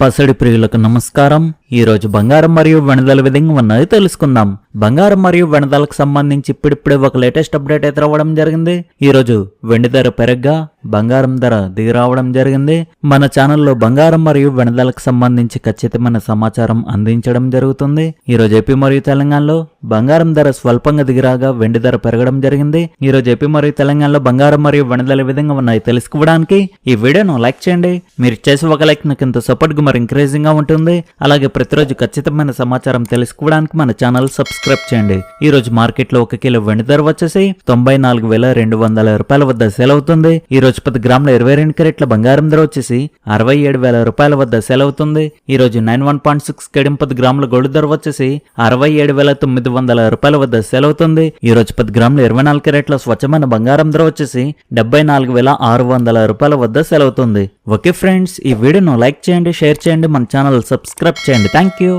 పసడి ప్రియులకు నమస్కారం. ఈ రోజు బంగారం మరియు వెనదల విధంగా ఉన్నది తెలుసుకుందాం. బంగారం మరియు వెనదలకు సంబంధించి ఇప్పుడిప్పుడే ఒక లేటెస్ట్ అప్డేట్ అయితే రావడం జరిగింది. ఈ రోజు వెండి ధర పెరగ్గా బంగారం ధర దిగిరావడం జరిగింది. మన ఛానల్లో బంగారం మరియు వెనదలకు సంబంధించి ఖచ్చితమైన సమాచారం అందించడం జరుగుతుంది. ఈ రోజు ఏపీ మరియు తెలంగాణలో బంగారం ధర స్వల్పంగా దిగిరాగా వెండి ధర పెరగడం జరిగింది. ఈ రోజు ఏపీ మరియు తెలంగాణలో బంగారం మరియు వెనదల విధంగా ఉన్నాయి తెలుసుకోవడానికి ఈ వీడియోను లైక్ చేయండి. మీరు చేసే ఒక లైక్ నాకు ఇంత సపోర్ట్గా మరి ఇంక్రీజింగ్గా ఉంటుంది. అలాగే ప్రతిరోజు ఖచ్చితమైన సమాచారం తెలుసుకోవడానికి మన ఛానల్ సబ్స్క్రైబ్ చేయండి. ఈ రోజు మార్కెట్లో ఒక కిలో వెండి ధర వచ్చేసి తొంభై నాలుగు వేల రెండు వందల రూపాయల వద్ద సేల్ అవుతుంది. ఈ రోజు పది గ్రాముల ఇరవై రెండు కెరెట్ల బంగారం ధర వచ్చేసి అరవై ఏడు వేల రూపాయల వద్ద సేల్ అవుతుంది. ఈ రోజు nine one point six cadmium పది గ్రాముల గోల్డ్ ధర వచ్చేసి అరవై ఏడు వేల తొమ్మిది వందల రూపాయల వద్ద సేల్ అవుతుంది. ఈ రోజు పది గ్రాముల ఇరవై నాలుగు కెరెట్ల స్వచ్ఛమైన బంగారం ధర వచ్చేసి డెబ్బై నాలుగు వేల ఆరు వందల రూపాయల వద్ద సెలవుతుంది అవుతుంది. ఓకే ఫ్రెండ్స్ ఈ వీడియోను లైక్ చేయండి షేర్ చేయండి మన ఛానల్ సబ్స్క్రైబ్ చేయండి. Thank you